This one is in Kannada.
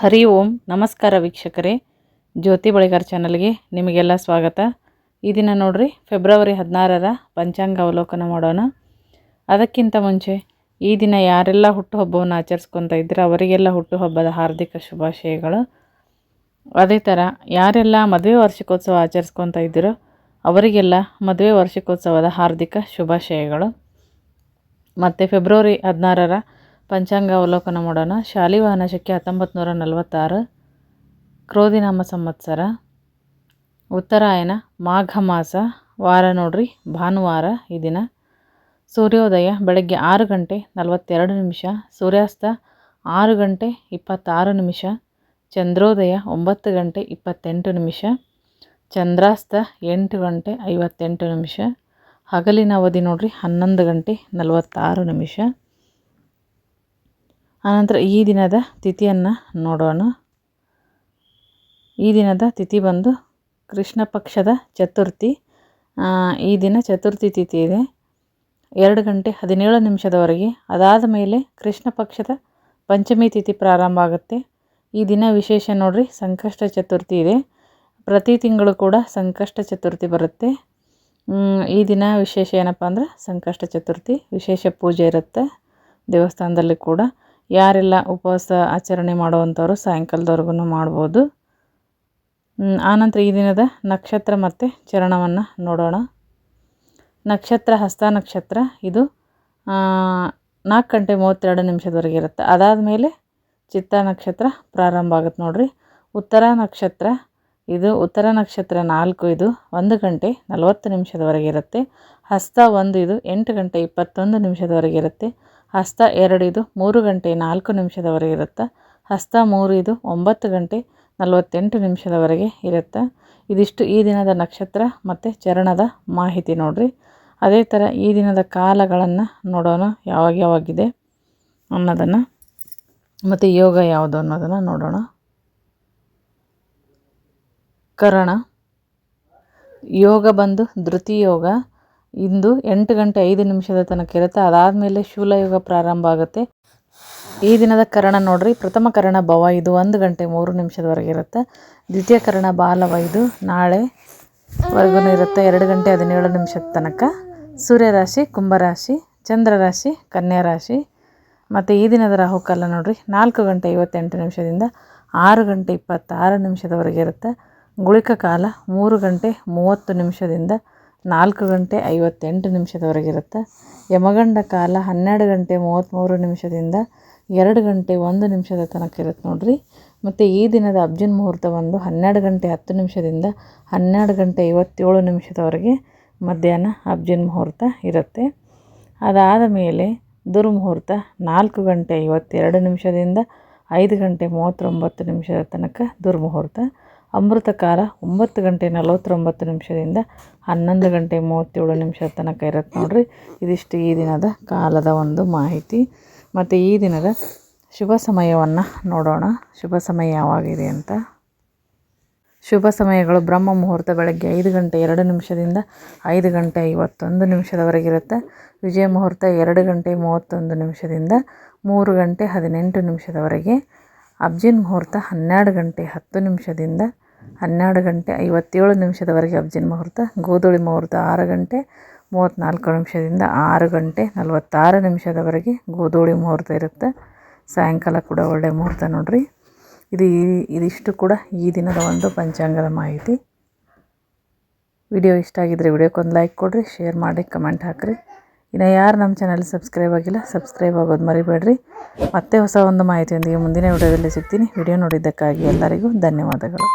ಹರಿ ಓಂ, ನಮಸ್ಕಾರ ವೀಕ್ಷಕರೇ. ಜ್ಯೋತಿ ಬಳಿಗಾರ್ ಚಾನಲ್ಗೆ ನಿಮಗೆಲ್ಲ ಸ್ವಾಗತ. ಈ ದಿನ ನೋಡ್ರಿ, ಫೆಬ್ರವರಿ ಹದಿನಾರರ ಪಂಚಾಂಗ ಅವಲೋಕನ ಮಾಡೋಣ. ಅದಕ್ಕಿಂತ ಮುಂಚೆ, ಈ ದಿನ ಯಾರೆಲ್ಲ ಹುಟ್ಟುಹಬ್ಬವನ್ನು ಆಚರಿಸ್ಕೊತಾ ಇದ್ದರೆ, ಅವರಿಗೆಲ್ಲ ಹುಟ್ಟುಹಬ್ಬದ ಹಾರ್ದಿಕ ಶುಭಾಶಯಗಳು. ಅದೇ ಥರ, ಯಾರೆಲ್ಲ ಮದುವೆ ವಾರ್ಷಿಕೋತ್ಸವ ಆಚರಿಸ್ಕೊತಾ ಇದ್ದೀರೋ, ಅವರಿಗೆಲ್ಲ ಮದುವೆ ವಾರ್ಷಿಕೋತ್ಸವದ ಹಾರ್ದಿಕ ಶುಭಾಶಯಗಳು. ಮತ್ತು ಫೆಬ್ರವರಿ ಹದಿನಾರರ ಪಂಚಾಂಗ ಅವಲೋಕನ ಮಾಡೋಣ. ಶಾಲಿವಾಹನ ಶಕ್ಯ ಹತ್ತೊಂಬತ್ತು ನೂರ ನಲವತ್ತಾರು. ಕ್ರೋಧಿನಾಮ ಸಂವತ್ಸರ. ಉತ್ತರಾಯಣ, ಮಾಘ ಮಾಸ. ವಾರ ನೋಡ್ರಿ, ಭಾನುವಾರ ಈ ದಿನ. ಸೂರ್ಯೋದಯ, ಬೆಳಗ್ಗೆ ಆರು ಗಂಟೆ ನಲವತ್ತೆರಡು ನಿಮಿಷ. ಸೂರ್ಯಾಸ್ತ, ಆರು ಗಂಟೆ ಇಪ್ಪತ್ತಾರು ನಿಮಿಷ. ಚಂದ್ರೋದಯ, ಒಂಬತ್ತು ಗಂಟೆ ಇಪ್ಪತ್ತೆಂಟು ನಿಮಿಷ. ಚಂದ್ರಾಸ್ತ, ಎಂಟು ಗಂಟೆ ಐವತ್ತೆಂಟು ನಿಮಿಷ. ಹಗಲಿನ ಅವಧಿ ನೋಡ್ರಿ, ಹನ್ನೊಂದು ಗಂಟೆ ನಲವತ್ತಾರು ನಿಮಿಷ. ಆನಂತರ ಈ ದಿನದ ತಿಥಿಯನ್ನು ನೋಡೋಣ. ಈ ದಿನದ ತಿಥಿ ಬಂದು ಕೃಷ್ಣ ಪಕ್ಷದ ಚತುರ್ಥಿ. ಈ ದಿನ ಚತುರ್ಥಿ ತಿಥಿ ಇದೆ. ಎರಡು ಗಂಟೆ ಹದಿನೇಳು ನಿಮಿಷದವರೆಗೆ ಅದಾದ ಮೇಲೆ ಕೃಷ್ಣ ಪಕ್ಷದ ಪಂಚಮಿ ತಿಥಿ ಪ್ರಾರಂಭ ಆಗುತ್ತೆ. ಈ ದಿನ ವಿಶೇಷ ನೋಡ್ರಿ, ಸಂಕಷ್ಟ ಚತುರ್ಥಿ ಇದೆ. ಪ್ರತಿ ತಿಂಗಳು ಕೂಡ ಸಂಕಷ್ಟ ಚತುರ್ಥಿ ಬರುತ್ತೆ. ಈ ದಿನ ವಿಶೇಷ ಏನಪ್ಪ ಅಂದ್ರೆ ಸಂಕಷ್ಟ ಚತುರ್ಥಿ, ವಿಶೇಷ ಪೂಜೆ ಇರುತ್ತೆ ದೇವಸ್ಥಾನದಲ್ಲಿ ಕೂಡ. ಯಾರೆಲ್ಲ ಉಪವಾಸ ಆಚರಣೆ ಮಾಡುವಂಥವ್ರು ಸಾಯಂಕಾಲದವರೆಗೂ ಮಾಡ್ಬೋದು. ಆನಂತರ ಈ ದಿನದ ನಕ್ಷತ್ರ ಮತ್ತು ಚರಣವನ್ನು ನೋಡೋಣ. ನಕ್ಷತ್ರ, ಹಸ್ತ ನಕ್ಷತ್ರ, ಇದು ನಾಲ್ಕು ಗಂಟೆ ಮೂವತ್ತೆರಡು ನಿಮಿಷದವರೆಗೆ ಇರುತ್ತೆ. ಅದಾದಮೇಲೆ ಚಿತ್ತ ನಕ್ಷತ್ರ ಪ್ರಾರಂಭ ಆಗುತ್ತೆ ನೋಡಿರಿ. ಉತ್ತರ ನಕ್ಷತ್ರ, ಇದು, ಉತ್ತರ ನಕ್ಷತ್ರ ನಾಲ್ಕು, ಇದು ಒಂದು ಗಂಟೆ ನಲವತ್ತು ನಿಮಿಷದವರೆಗೆ ಇರುತ್ತೆ. ಹಸ್ತ ಒಂದು, ಇದು ಎಂಟು ಗಂಟೆ ಇಪ್ಪತ್ತೊಂದು ನಿಮಿಷದವರೆಗೆ ಇರುತ್ತೆ. ಹಸ್ತ ಎರಡಿದು ಮೂರು ಗಂಟೆ ನಾಲ್ಕು ನಿಮಿಷದವರೆಗೆ ಇರುತ್ತೆ? ಹಸ್ತ ಮೂರು ಇದು ಒಂಬತ್ತು ಗಂಟೆ ನಲವತ್ತೆಂಟು ನಿಮಿಷದವರೆಗೆ ಇರುತ್ತೆ? ಇದಿಷ್ಟು ಈ ದಿನದ ನಕ್ಷತ್ರ ಮತ್ತು ಚರಣದ ಮಾಹಿತಿ ನೋಡಿರಿ. ಅದೇ ಥರ ಈ ದಿನದ ಕಾಲಗಳನ್ನು ನೋಡೋಣ. ಯಾವಾಗ ಯಾವಾಗಿದೆ ಅನ್ನೋದನ್ನು ಮತ್ತು ಯೋಗ ಯಾವುದು ಅನ್ನೋದನ್ನು ನೋಡೋಣ. ಕರಣ ಯೋಗ ಬಂದು ಧೃತಿ ಯೋಗ ಇಂದು ಎಂಟು ಗಂಟೆ ಐದು ನಿಮಿಷದ ತನಕ ಇರುತ್ತೆ. ಅದಾದಮೇಲೆ ಶೂಲಯುಗ ಪ್ರಾರಂಭ ಆಗುತ್ತೆ. ಈ ದಿನದ ಕರಣ ನೋಡ್ರಿ. ಪ್ರಥಮ ಕರಣ ಭವ. ಇದು ಒಂದು ಗಂಟೆ ಮೂರು ನಿಮಿಷದವರೆಗೆ ಇರುತ್ತೆ. ದ್ವಿತೀಯ ಕರಣ ಬಾಲವ. ಇದು ನಾಳೆ ವರ್ಗೂ ಇರುತ್ತೆ. ಎರಡು ಗಂಟೆ ಹದಿನೇಳು ನಿಮಿಷದ ತನಕ. ಸೂರ್ಯರಾಶಿ, ಕುಂಭರಾಶಿ, ಚಂದ್ರರಾಶಿ ಕನ್ಯಾ ರಾಶಿ ಮತ್ತು ಈ ದಿನದ ರಾಹುಕಾಲ ನೋಡ್ರಿ. ನಾಲ್ಕು ಗಂಟೆ ಐವತ್ತೆಂಟು ನಿಮಿಷದಿಂದ ಆರು ಗಂಟೆ ಇಪ್ಪತ್ತಾರು ನಿಮಿಷದವರೆಗೆ ಇರುತ್ತೆ. ಗುಳಿಕ ಕಾಲ ಮೂರು ಗಂಟೆ ಮೂವತ್ತು ನಿಮಿಷದಿಂದ ನಾಲ್ಕು ಗಂಟೆ ಐವತ್ತೆಂಟು ನಿಮಿಷದವರೆಗಿರುತ್ತೆ ಯಮಗಂಡ ಕಾಲ ಹನ್ನೆರಡು ಗಂಟೆ ಮೂವತ್ತ್ಮೂರು ನಿಮಿಷದಿಂದ ಎರಡು ಗಂಟೆ ಒಂದು ನಿಮಿಷದ ತನಕ ಇರುತ್ತೆ ನೋಡಿರಿ. ಮತ್ತು ಈ ದಿನದ ಅಬ್ಜನ್ ಮುಹೂರ್ತ ಬಂದು ಹನ್ನೆರಡು ಗಂಟೆ ಹತ್ತು ನಿಮಿಷದಿಂದ ಹನ್ನೆರಡು ಗಂಟೆ ಐವತ್ತೇಳು ನಿಮಿಷದವರೆಗೆ ಮಧ್ಯಾಹ್ನ ಅಬ್ಜನ್ ಮುಹೂರ್ತ ಇರುತ್ತೆ. ಅದಾದ ಮೇಲೆ ದುರ್ಮುಹೂರ್ತ ನಾಲ್ಕು ಗಂಟೆ ಐವತ್ತೆರಡು ನಿಮಿಷದಿಂದ ಐದು ಗಂಟೆ ಮೂವತ್ತೊಂಬತ್ತು ನಿಮಿಷದ ತನಕ ದುರ್ಮುಹೂರ್ತ. ಅಮೃತ ಕಾಲ ಒಂಬತ್ತು ಗಂಟೆ ನಲವತ್ತೊಂಬತ್ತು ನಿಮಿಷದಿಂದ ಹನ್ನೊಂದು ಗಂಟೆ ಮೂವತ್ತೇಳು ನಿಮಿಷದ ತನಕ ಇರುತ್ತೆ ನೋಡಿರಿ. ಇದಿಷ್ಟು ಈ ದಿನದ ಕಾಲದ ಒಂದು ಮಾಹಿತಿ. ಮತ್ತು ಈ ದಿನದ ಶುಭ ಸಮಯವನ್ನು ನೋಡೋಣ. ಶುಭ ಸಮಯ ಯಾವಾಗಿದೆ ಅಂತ. ಶುಭ ಸಮಯಗಳು ಬ್ರಹ್ಮ ಮುಹೂರ್ತ ಬೆಳಗ್ಗೆ ಐದು ಗಂಟೆ ಎರಡು ನಿಮಿಷದಿಂದ ಐದು ಗಂಟೆ ಐವತ್ತೊಂದು ನಿಮಿಷದವರೆಗಿರುತ್ತೆ ವಿಜಯ ಮುಹೂರ್ತ ಎರಡು ಗಂಟೆ ಮೂವತ್ತೊಂದು ನಿಮಿಷದಿಂದ ಮೂರು ಗಂಟೆ ಹದಿನೆಂಟು ನಿಮಿಷದವರೆಗೆ ಅಬ್ಜಿನ್ ಮುಹೂರ್ತ ಹನ್ನೆರಡು ಗಂಟೆ ಹತ್ತು ನಿಮಿಷದಿಂದ ಹನ್ನೆರಡು ಗಂಟೆ ಐವತ್ತೇಳು ನಿಮಿಷದವರೆಗೆ ಅಬ್ಜಿನ್ ಮುಹೂರ್ತ, ಗೋಧೂಳಿ ಮುಹೂರ್ತ ಆರು ಗಂಟೆ, ಮೂವತ್ತ್ನಾಲ್ಕು ನಿಮಿಷದಿಂದ ಆರು ಗಂಟೆ ನಲವತ್ತಾರು ನಿಮಿಷದವರೆಗೆ ಗೋಧೂಳಿ ಮುಹೂರ್ತ ಇರುತ್ತೆ. ಸಾಯಂಕಾಲ ಕೂಡ ಒಳ್ಳೆಯ ಮುಹೂರ್ತ ನೋಡಿರಿ. ಇದು ಇದಿಷ್ಟು ಕೂಡ ಈ ದಿನದ ಒಂದು ಪಂಚಾಂಗದ ಮಾಹಿತಿ. ವಿಡಿಯೋ ಇಷ್ಟ ಆಗಿದ್ದರೆ ವಿಡಿಯೋಕ್ಕೊಂದು ಲೈಕ್ ಕೊಡಿರಿ, ಶೇರ್ ಮಾಡಿ ಕಮೆಂಟ್ ಹಾಕಿರಿ. ಇನ್ನು ಯಾರು ನಮ್ಮ ಚಾನಲ್ ಸಬ್ಸ್ಕ್ರೈಬ್ ಆಗಿಲ್ಲ, ಸಬ್ಸ್ಕ್ರೈಬ್ ಆಗೋದು ಮರಿಬೇಡ್ರಿ. ಮತ್ತೆ ಹೊಸ ಒಂದು ಮಾಹಿತಿಯೊಂದಿಗೆ ಮುಂದಿನ ವಿಡಿಯೋದಲ್ಲಿ ಸಿಗ್ತೀನಿ. ವಿಡಿಯೋ ನೋಡಿದ್ದಕ್ಕಾಗಿ ಎಲ್ಲರಿಗೂ ಧನ್ಯವಾದಗಳು.